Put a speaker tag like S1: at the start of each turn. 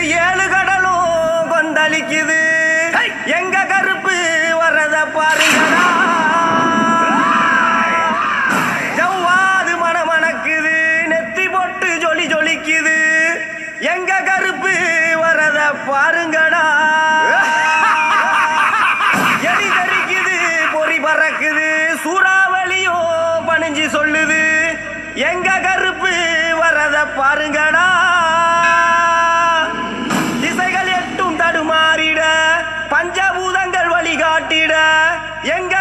S1: ஏழு கடலும் கொந்தளிக்குது. எங்க கருப்பு வரத பாருங்கடா. ஜவ்வாது மணமணக்குது நெத்தி போட்டு ஜொலி ஜொலிக்குது. எங்க கருப்பு வரத பாருங்கடா. எலி தெரிக்குது பொறி பறக்குது சூறாவளியோ பணிஞ்சு சொல்லுது. எங்க கருப்பு வரத பாருங்கடா. கட்டிட எங்க